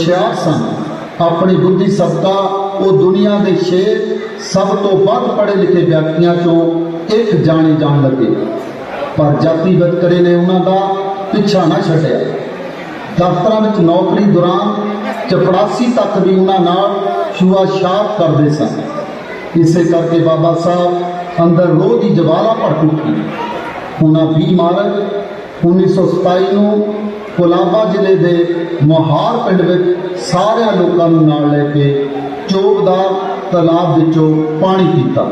ਹੁਸ਼ਿਆਰ ਸਨ ਆਪਣੀ ਬੁੱਧੀ ਸਦਕਾ ਉਹ ਦੁਨੀਆ ਦੇ ਛੇ ਸਭ ਤੋਂ ਵੱਧ ਪੜ੍ਹੇ ਲਿਖੇ ਵਿਅਕਤੀਆਂ ਚੋਂ ਇੱਕ ਜਾਣੇ ਜਾਣ ਲੱਗੇ। ਪਰ ਜਾਤੀ ਵਿਤਕਰੇ ਨੇ ਉਹਨਾਂ ਦਾ ਪਿੱਛਾ ਨਾ ਛੱਡਿਆ। ਦਫ਼ਤਰਾਂ ਵਿੱਚ ਨੌਕਰੀ ਦੌਰਾਨ ਚਪੜਾਸੀ ਤੱਕ ਵੀ ਉਹਨਾਂ ਨਾਲ ਛੂਆ-ਛਾਤ ਕਰਦੇ ਸਨ। ਇਸੇ ਕਰਕੇ ਬਾਬਾ ਸਾਹਿਬ ਅੰਦਰ ਰੋਹ ਦੀ ਜਵਾਲਾ ਭੜਕ ਉੱਠੀ। ਉਹਨਾਂ 20 ਮਾਰਚ 1927 ਨੂੰ ਕੋਲਾਬਾ ਜ਼ਿਲ੍ਹੇ ਦੇ ਮੋਹਾਰ ਪਿੰਡ ਵਿੱਚ ਸਾਰਿਆਂ ਲੋਕਾਂ ਨੂੰ ਨਾਲ ਲੈ ਕੇ ਚੋਬਦਾਰ ਤਲਾਬ ਵਿੱਚੋਂ ਪਾਣੀ ਪੀਤਾ।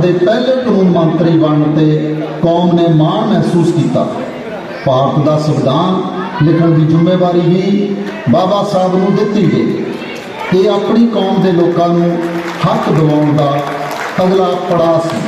ਦੇ ਪਹਿਲੇ ਕਾਨੂੰਨ ਮੰਤਰੀ ਬਣਨ ਤੇ ਕੌਮ ਨੇ ਮਾਣ ਮਹਿਸੂਸ ਕੀਤਾ। ਭਾਰਤ ਦਾ ਸੰਵਿਧਾਨ ਲਿਖਣ ਦੀ ਜ਼ਿੰਮੇਵਾਰੀ ਵੀ ਬਾਬਾ ਸਾਹਿਬ ਨੂੰ ਦਿੱਤੀ ਗਈ। ਇਹ ਆਪਣੀ ਕੌਮ ਦੇ ਲੋਕਾਂ ਨੂੰ ਹੱਕ ਦਿਵਾਉਣ ਦਾ ਅਗਲਾ ਪੜਾਅ ਸੀ।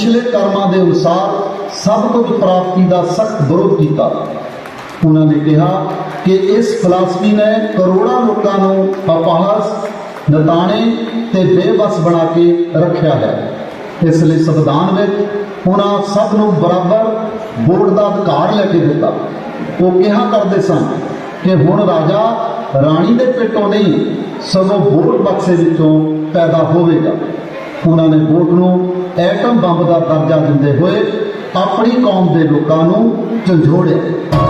ਪਿਛਲੇ ਕਰਮਾਂ ਦੇ ਅਨੁਸਾਰ ਸਭ ਕੁਝ ਪ੍ਰਾਪਤੀ ਦਾ ਸਖਤ ਵਿਰੋਧ ਕੀਤਾ। ਉਹਨਾਂ ਨੇ ਕਿਹਾ ਕਿ ਇਸ ਫਲਸਫੀ ਨੇ ਕਰੋੜਾਂ ਲੋਕਾਂ ਨੂੰ ਅਪਾਹਸ ਨਤਾਣੇ ਤੇ ਬੇਬਸ ਬਣਾ ਕੇ ਰੱਖਿਆ ਹੈ। ਇਸ ਲਈ ਸੰਵਿਧਾਨ ਵਿੱਚ ਉਹਨਾਂ ਸਭ ਨੂੰ ਬਰਾਬਰ ਵੋਟ ਦਾ ਅਧਿਕਾਰ ਲੈ ਕੇ ਦਿੱਤਾ। ਉਹ ਕਿਹਾ ਕਰਦੇ ਸਨ ਕਿ ਹੁਣ ਰਾਜਾ ਰਾਣੀ ਦੇ ਪੇਟੋਂ ਨਹੀਂ, ਸਗੋਂ ਵੋਟ ਬਕਸੇ ਵਿੱਚੋਂ ਪੈਦਾ ਹੋਵੇਗਾ। ਉਹਨਾਂ ਨੇ ਵੋਟ ਨੂੰ ਐਟਮ ਬੰਬ ਦਾ ਦਰਜਾ ਦਿੰਦੇ ਹੋਏ ਆਪਣੀ ਕੌਮ ਦੇ ਲੋਕਾਂ ਨੂੰ ਝੰਜੋੜਿਆ।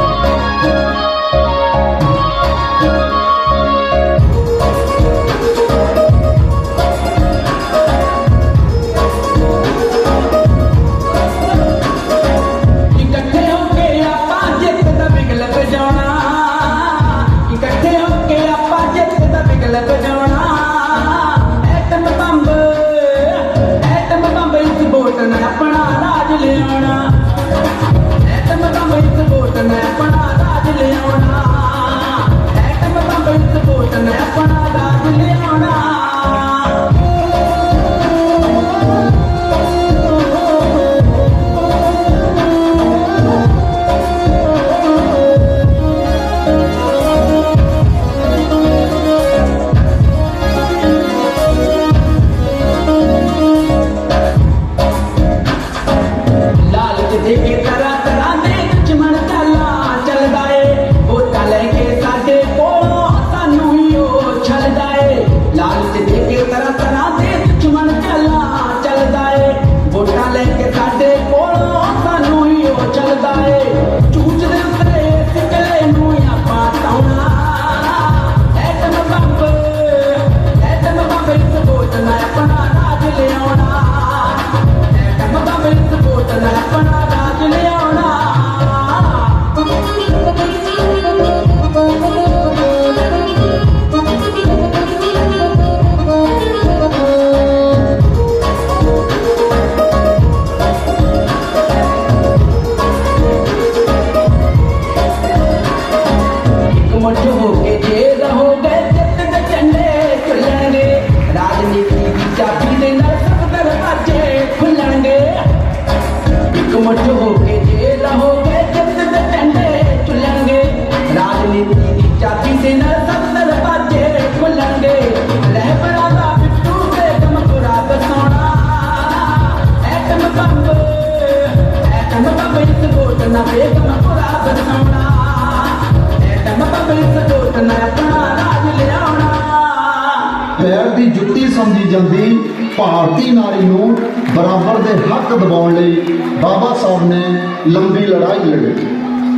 ਲੜਾਈ ਨੂੰ ਬਰਾਬਰ ਦੇ ਹੱਕ ਦਿਵਾਉਣ ਲਈ ਬਾਬਾ ਸਾਹਿਬ ਨੇ ਲੰਬੀ ਲੜਾਈ ਲੜੀ।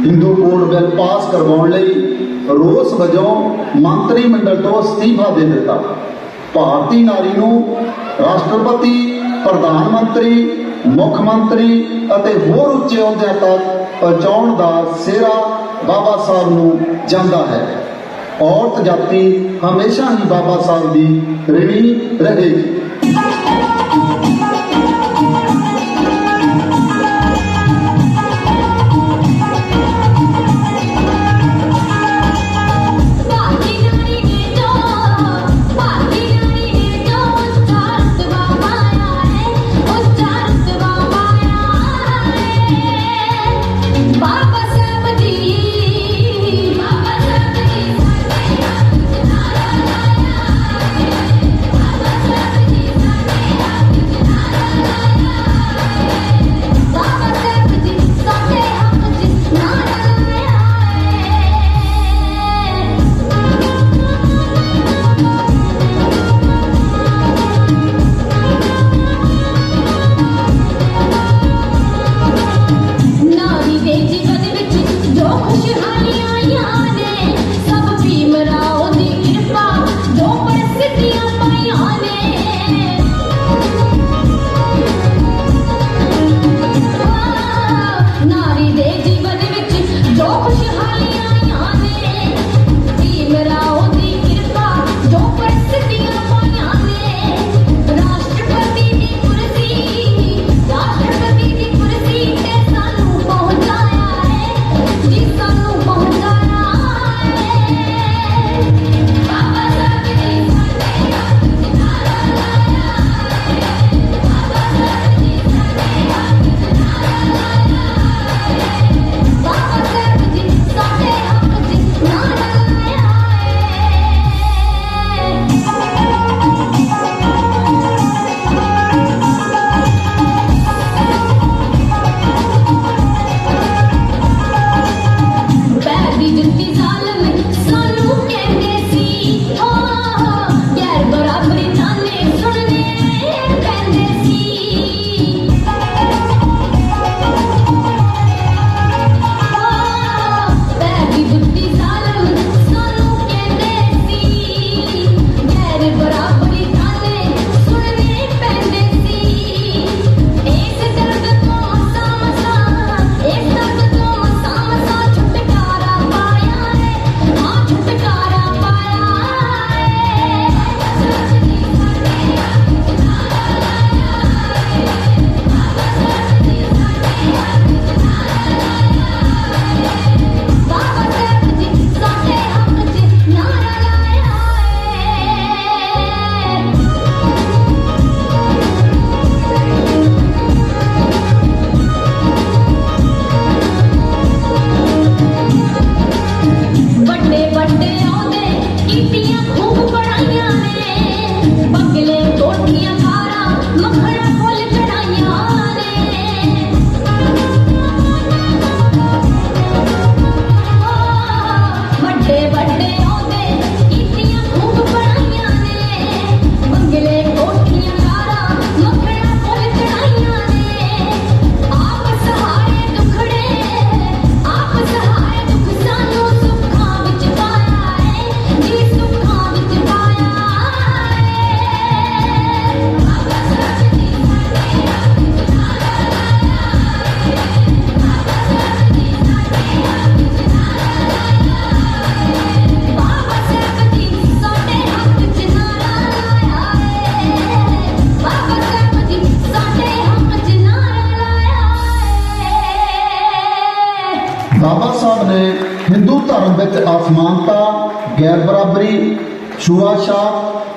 ਹਿੰਦੂ ਕੋਡ ਬਿੱਲ ਪਾਸ ਕਰਵਾਉਣ ਲਈ ਰੋਸ ਵਜੋਂ ਮੰਤਰੀ ਮੰਡਲ ਤੋਂ ਅਸਤੀਫਾ ਦੇ ਦਿੱਤਾ। ਭਾਰਤੀ ਨਾਰੀ ਨੂੰ ਰਾਸ਼ਟਰਪਤੀ, ਪ੍ਰਧਾਨ ਮੰਤਰੀ, ਮੁੱਖ ਮੰਤਰੀ ਅਤੇ ਹੋਰ ਉੱਚੇ ਅਹੁਦਿਆਂ ਤੱਕ ਪਹੁੰਚਾਉਣ ਦਾ ਸਿਹਰਾ ਬਾਬਾ ਸਾਹਿਬ ਨੂੰ ਜਾਂਦਾ ਹੈ। ਔਰਤ ਜਾਤੀ ਹਮੇਸ਼ਾ ਹੀ ਬਾਬਾ ਸਾਹਿਬ ਦੀ ਰਣੀ ਰਹੇਗੀ।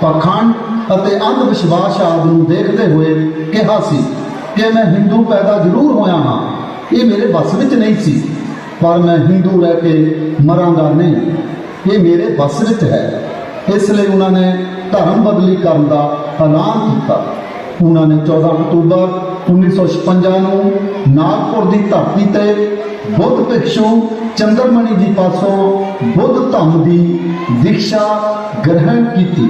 ਪਖੰਡ ਅਤੇ ਅੰਧ ਵਿਸ਼ਵਾਸ ਆਦਿ ਨੂੰ ਦੇਖਦੇ ਹੋਏ ਕਿਹਾ ਸੀ ਕਿ ਮੈਂ ਹਿੰਦੂ ਪੈਦਾ ਜ਼ਰੂਰ ਹੋਇਆ ਹਾਂ। ਇਹ ਮੇਰੇ ਵੱਸ ਵਿੱਚ ਨਹੀਂ ਸੀ, ਪਰ ਮੈਂ ਹਿੰਦੂ ਰਹਿ ਕੇ ਮਰਾਂਗਾ ਨਹੀਂ। ਇਹ ਮੇਰੇ ਵੱਸ ਵਿੱਚ ਹੈ। ਇਸ ਲਈ ਉਹਨਾਂ ਨੇ ਧਰਮ ਬਦਲੀ ਕਰਨ ਦਾ ਐਲਾਨ ਕੀਤਾ। ਉਹਨਾਂ ਨੇ 14 ਅਕਤੂਬਰ 1956 ਨੂੰ ਨਾਗਪੁਰ ਦੀ ਧਰਤੀ ਤੇ ਬੁੱਧ ਭਿਕਸ਼ੂ ਚੰਦਰਮਣੀ ਜੀ ਪਾਸੋਂ ਬੁੱਧ ਧੰਮ ਦੀ ਦੀਕਸ਼ਾ ਗ੍ਰਹਿਣ ਕੀਤੀ।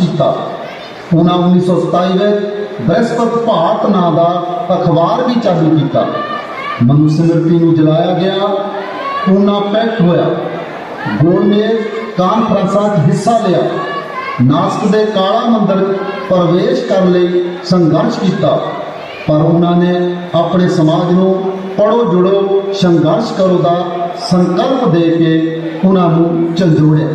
ਕੀਤਾ। ਉਹਨਾਂ 1927 ਵਿੱਚ ਬ੍ਰਹਸਪਤ ਭਾਰਤ ਨਾਂ ਦਾ ਅਖਬਾਰ ਵੀ ਚਾਲੂ ਕੀਤਾ। ਮਨੁ ਸਮਿਰਤੀ ਨੂੰ ਜਲਾਇਆ ਗਿਆ। ਉਹਨਾਂ ਪੈਕਟ ਹੋਇਆ। ਗੋਲਮੇਜ਼ ਕਾਨਫਰੰਸਾਂ 'ਚ ਹਿੱਸਾ ਲਿਆ। ਨਾਸਕ ਦੇ ਕਾਲਾ ਮੰਦਰ ਪ੍ਰਵੇਸ਼ ਕਰਨ ਲਈ ਸੰਘਰਸ਼ ਕੀਤਾ। ਪਰ ਉਹਨਾਂ ਨੇ ਆਪਣੇ ਸਮਾਜ ਨੂੰ ਪੜੋ ਜੁੜੋ, ਸੰਘਰਸ਼ ਕਰੋ ਦਾ ਸੰਕਲਪ ਦੇ ਕੇ ਉਹਨਾਂ ਨੂੰ ਝੰਜੋੜਿਆ।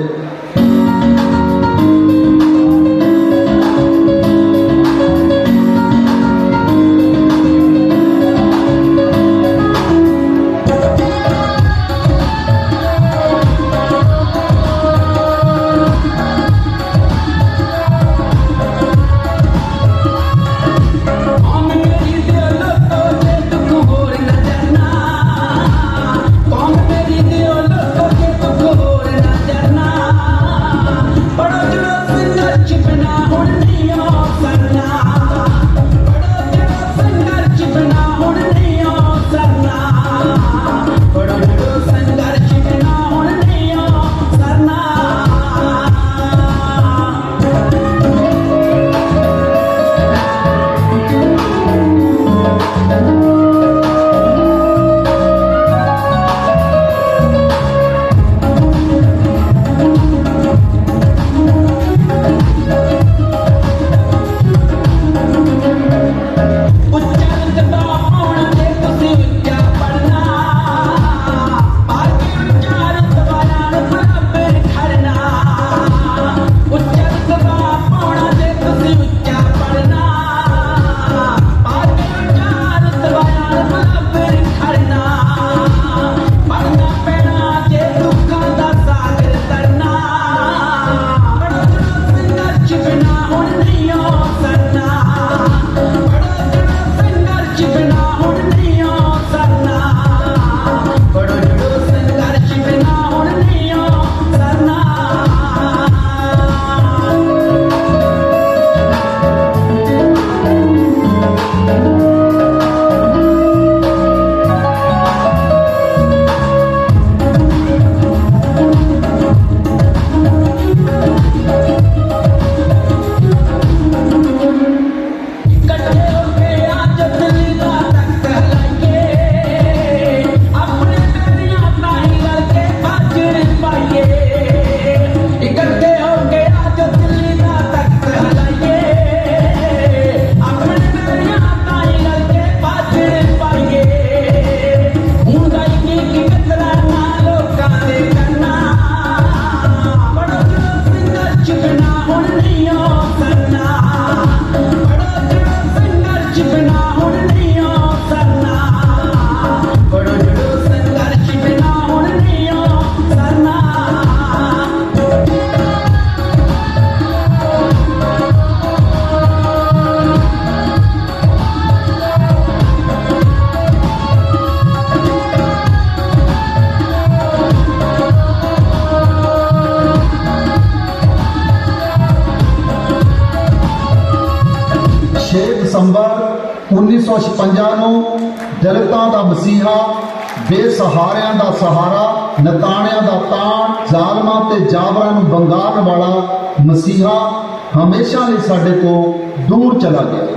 ਸਹਾਰਿਆਂ ਦਾ ਸਹਾਰਾ, ਨਤਾਣਿਆਂ ਦਾ ਤਾਣ, ਜ਼ਾਲਮਾਂ ਤੇ ਜਾਬਰਾਂ ਨੂੰ ਬੰਗਾਰਨ ਵਾਲਾ ਮਸੀਹਾ ਹਮੇਸ਼ਾ ਲਈ ਸਾਡੇ ਤੋਂ ਦੂਰ ਚਲਾ ਗਿਆ।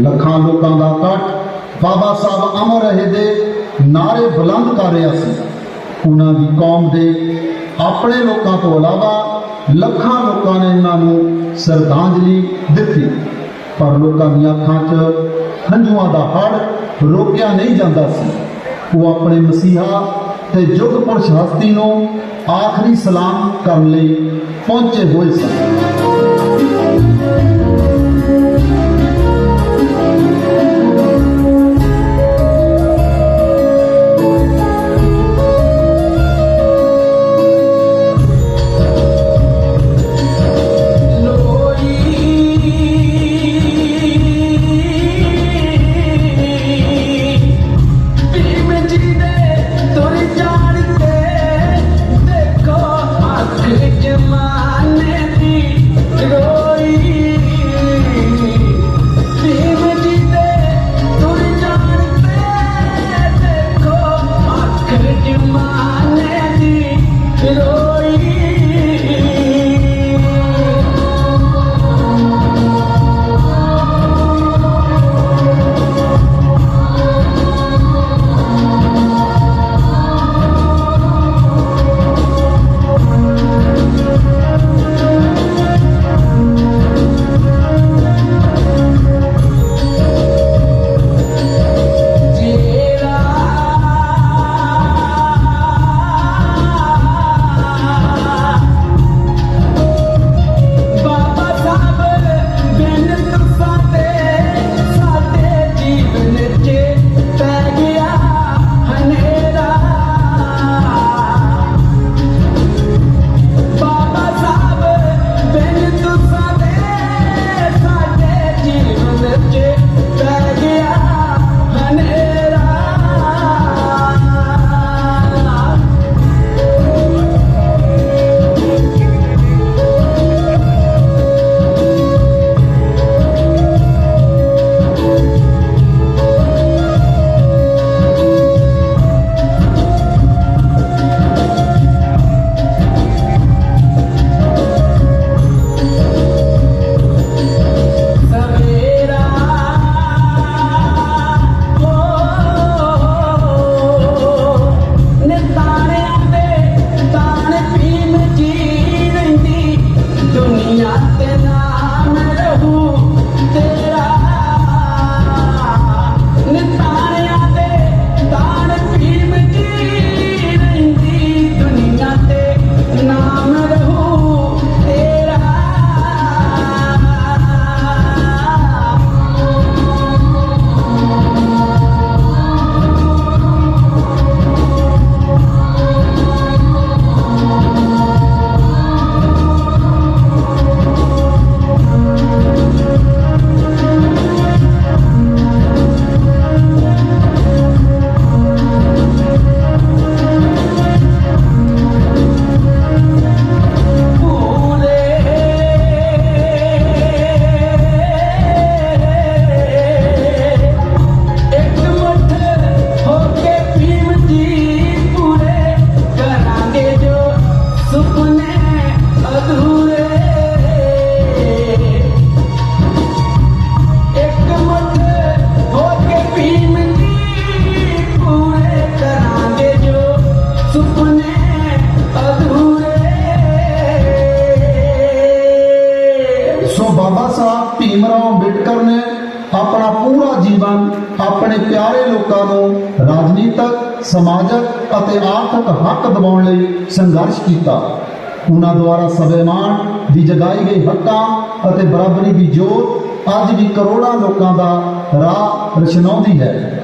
ਲੱਖਾਂ ਲੋਕਾਂ ਦਾ ਕੱਟ ਬਾਬਾ ਸਾਹਿਬ ਅਮਰ ਰਹੇ ਦੇ ਨਾਰੇ ਬੁਲੰਦ ਕਰ ਰਿਹਾ ਸੀ। ਉਹਨਾਂ ਦੀ ਕੌਮ ਦੇ ਆਪਣੇ ਲੋਕਾਂ ਤੋਂ ਇਲਾਵਾ ਲੱਖਾਂ ਲੋਕਾਂ ਨੇ ਇਹਨਾਂ ਨੂੰ ਸ਼ਰਧਾਂਜਲੀ ਦਿੱਤੀ। ਪਰ ਲੋਕਾਂ ਦੀਆਂ ਅੱਖਾਂ 'ਚ ਹੰਝੂਆਂ ਦਾ ਹੜ ਰੋਕਿਆ ਨਹੀਂ ਜਾਂਦਾ ਸੀ। ਉਹ ਆਪਣੇ ਮਸੀਹਾ ਤੇ ਯੁੱਗ ਪੁਰਸ਼ ਹਸਤੀ ਨੂੰ ਆਖਰੀ ਸਲਾਮ ਕਰਨ ਲਈ ਪਹੁੰਚੇ ਹੋਏ ਸਨ। ਆਪਣੇ ਪਿਆਰੇ ਲੋਕਾਂ ਨੂੰ ਰਾਜਨੀਤਿਕ, ਸਮਾਜਿਕ ਅਤੇ ਆਰਥਿਕ ਹੱਕ ਦਿਵਾਉਣ ਲਈ ਸੰਘਰਸ਼ ਕੀਤਾ। ਉਹਨਾਂ ਦੁਆਰਾ ਸਵੈਮਾਨ ਦੀ ਜਗਾਈ ਗਈ ਹੱਕਾਂ ਅਤੇ ਬਰਾਬਰੀ ਦੀ ਜੋਤ ਅੱਜ ਵੀ ਕਰੋੜਾਂ ਲੋਕਾਂ ਦਾ ਰਾਹ ਰਚਨਾਉਂਦੀ ਹੈ।